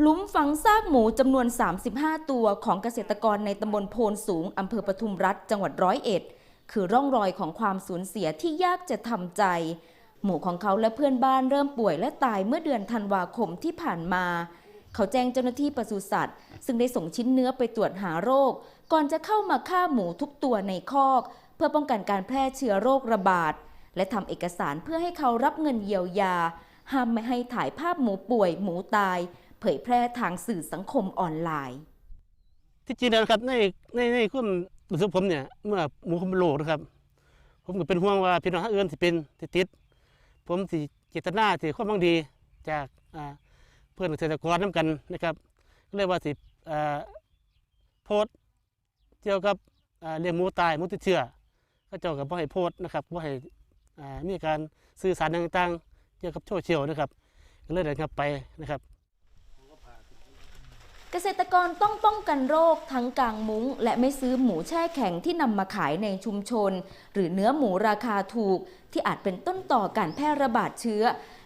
หลุมฝังซากหมูจำนวน 35 ตัวของเกษตรกรในตำบลโพนสูงอำเภอปทุมรัฐจังหวัดร้อยเอ็ด คือร่องรอยของความสูญเสียที่ยากจะทำใจ หมูของเขาและเพื่อนบ้านเริ่มป่วยและตายเมื่อเดือนธันวาคมที่ผ่านมา เขาแจ้งเจ้าหน้าที่ปศุสัตว์ ซึ่งได้ส่งชิ้นเนื้อไปตรวจหาโรค ก่อนจะเข้ามาฆ่าหมูทุกตัวในคอก เพื่อป้องกันการแพร่เชื้อโรคระบาดและทำเอกสารเพื่อให้เขารับเงินเยียวยาห้ามไม่ให้ถ่ายภาพหมูป่วยหมูตาย ผยแพร่ทางสื่อสังคมออนไลน์ ที่จริงแล้วนะครับในในในความรู้สึกผมเนี่ย เมื่อหมูผมเป็นโรคนะครับ ผมก็เป็นห่วงว่าพี่น้องทางอื่นสิเป็นสิติด ผมสิเจตนาสิความบังดีจากเพื่อนเกษตรกรน้กันนะครับก็เลยว่าสิโพสเกี่ยวกับเลี้ยงหมูตายหมูติดเชื้อก็เจ้ากับว่าให้โพสนะครับว่าให้มีการสื่อสารต่างๆ เกี่ยวกับโซเชียลนะครับก็เลยเดินครับไปนะครับ เกษตรกรต้องป้องกันโรคทั้งกางมุ้ง และไม่ซื้อหมูแช่แข็งที่นำมาขายในชุมชน หรือเนื้อหมูราคาถูก ที่อาจเป็นต้นต่อการแพร่ระบาดเชื้อ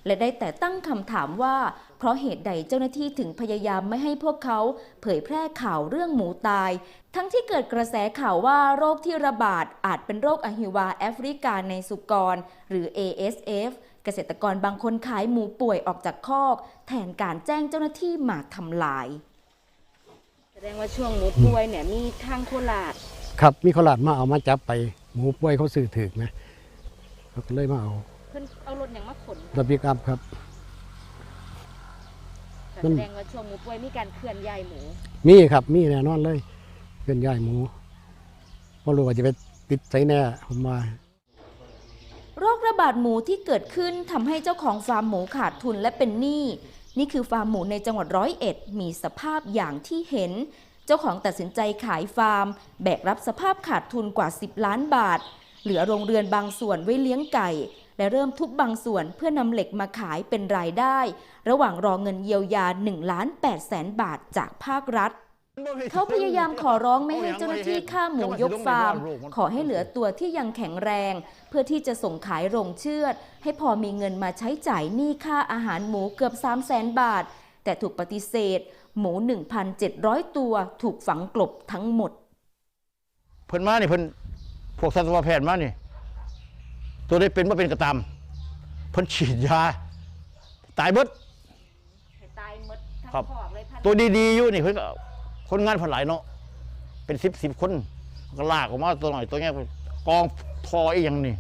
และได้แต่ตั้งคำถามว่า เพราะเหตุใดเจ้าหน้าที่ถึงพยายามไม่ให้พวกเขา เผยแพร่ข่าวเรื่องหมูตาย ทั้งที่เกิดกระแสข่าวว่าโรคที่ระบาดอาจเป็นโรคอหิวาแอฟริกาในสุกร หรือ ASF เกษตรกรบางคนขายหมูป่วยออกจากคอก แทนการแจ้งเจ้าหน้าที่มาทำลาย แสดงว่าช่วงหมูป่วยเนี่ยมีทางโคราชครับมีเขาลาดมาเอามาจับไปหมูป่วยเขาซื้อถึกนะเขาก็เลยมาเอาเพิ่นเอารถอย่างมาขนระเบียกอัพครับแต่มันแสดงว่าช่วงหมูป่วยมีการเคลื่อนย้ายหมู มีครับมีแน่นอนเลย เคลื่อนย้ายหมูเพราะรู้ว่าจะไปติดใจแน่ผมมาโรคระบาดหมูที่เกิดขึ้นทำให้เจ้าของฟาร์มหมูขาดทุนและเป็นหนี้ นี่คือฟาร์มหมูในจังหวัดร้อยเอ็ดมีสภาพอย่างที่เห็น เจ้าของตัดสินใจขายฟาร์ม แบกรับสภาพขาดทุนกว่า 10 ล้านบาท เหลือโรงเรือนบางส่วนไว้เลี้ยงไก่ และเริ่มทุบบางส่วนเพื่อนำเหล็กมาขายเป็นรายได้ ระหว่างรอเงินเยียวยา1ล้าน8แสนบาทจากภาครัฐ เขาพยายามขอร้องไม่ให้เจ้าหน้าที่ฆ่าหมูยกฟาร์ม ขอให้เหลือตัวที่ยังแข็งแรง เพื่อที่จะส่งขายโรงเชือด ให้พอมีเงินมาใช้จ่ายหนี้ค่าอาหารหมูเกือบ 3 0 0แสนบาท แต่ถูกปฏิเสธ หมู 1,700 ตัวถูกฝังกลบทั้งหมด เพิ่นมานี่เพิ่นพวกสัตวแพทย์มานี่ ตัวได้เป็นว่าเป็นกระตามเพิ่นฉีดยา ตายเบิดให้ตายหมดทั้งครับคอกเลยพันตัวดีๆอยู่นี่เพิ่นก็ คนงานเพิ่นหลายเนาะเป็นสิบสิบคนก็ลากออกมาตัวหน่อยตัวเนี้ยกองทออีหยังนี่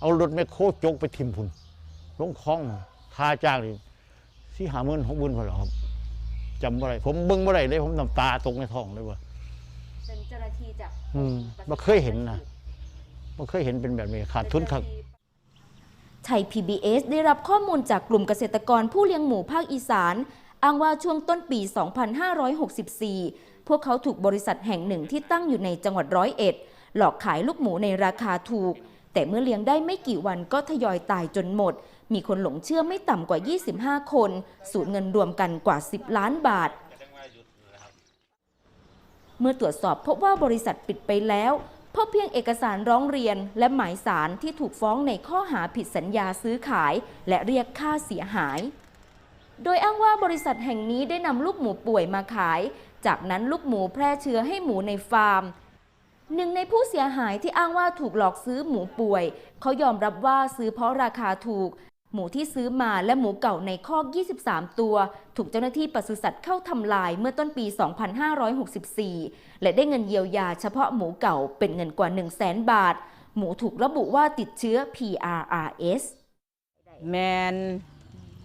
เอารถแมคโครจกไปทิมพุ่นลงคลองค่าจ้างนี่สี่หาหมื่นหกหมื่นพอหรอครับจำบ่ได้ผมเบิ่งบ่ได้เลย ผมน้ำตาตกในท้องเลยว่าเป็นเจ้าหน้าที่จากอืมบ่เคยเห็นนะบ่เคยเห็นเป็นแบบนี้ขาดทุนครับไทย PBS ได้รับข้อมูลจากกลุ่มเกษตรกรผู้เลี้ยงหมูภาคอีสาน อ้างว่าช่วงต้นปี 2564 พวกเขาถูกบริษัทแห่งหนึ่งที่ตั้งอยู่ในจังหวัดร้อยเอ็ด หลอกขายลูกหมูในราคาถูก แต่เมื่อเลี้ยงได้ไม่กี่วันก็ทยอยตายจนหมด มีคนหลงเชื่อไม่ต่ำกว่า 25 คน สูญเงินรวมกันกว่า 10 ล้านบาท เมื่อตรวจสอบพบว่าบริษัทปิดไปแล้วพบเพียงเอกสารร้องเรียนและหมายสารที่ถูกฟ้องในข้อหาผิดสัญญาซื้อขาย และเรียกค่าเสียหาย โดยอ้างว่าบริษัทแห่งนี้ได้นำลูกหมูป่วยมาขาย จากนั้นลูกหมูแพร่เชื้อให้หมูในฟาร์ม หนึ่งในผู้เสียหายที่อ้างว่าถูกหลอกซื้อหมูป่วย เขายอมรับว่าซื้อเพราะราคาถูก หมูที่ซื้อมาและหมูเก่าในคอก 23 ตัว ถูกเจ้าหน้าที่ปศุสัตว์เข้าทำลายเมื่อต้นปี 2564 และได้เงินเยียวยาเฉพาะหมูเก่าเป็นเงินกว่า 1 0 0 0 0แบาท หมูถูกระบุว่าติดเชื้อ PRRS แมน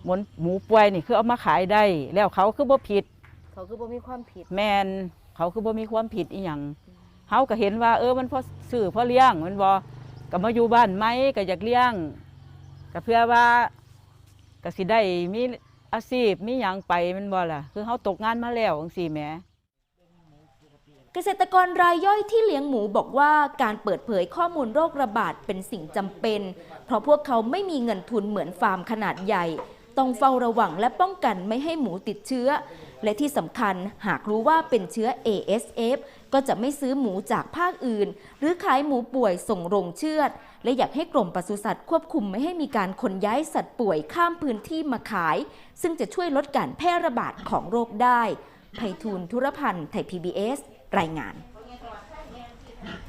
หมูหมูป่วยนี่คือเอามาขายได้ แล้วเขาคือบ่ผิด เขาคือบ่มีความผิด แมนเขาคือบ่มีความผิดอีหยังเฮาก็เห็นว่า เออมันพอซื้อพอเลี้ยงแมันบ่ก็มาอยู่บ้านไหมก็อยากเลี้ยงก็เพื่อว่าก็สิได้มีอาชีพมีหยังไปแมันบ่ล่ะ คือเฮาตกงานมาแล้วจังซี่แหมเกษตรกรรายย่อยที่เลี้ยงหมูบอกว่าการเปิดเผยข้อมูลโรคระบาดเป็นสิ่งจำเป็น เพราะพวกเขาไม่มีเงินทุนเหมือนฟาร์มขนาดใหญ่ ต้องเฝ้าระวังและป้องกันไม่ให้หมูติดเชื้อ และที่สำคัญหากรู้ว่าเป็นเชื้อ ASF ก็จะไม่ซื้อหมูจากภาคอื่น หรือขายหมูป่วยส่งโรงเชือด และอยากให้กรมปศุสัตว์ควบคุมไม่ให้มีการขนย้ายสัตว์ป่วยข้ามพื้นที่มาขาย ซึ่งจะช่วยลดการแพร่ระบาดของโรคได้ไพฑูรย์ธุรพันธ์ไทย PBS รายงาน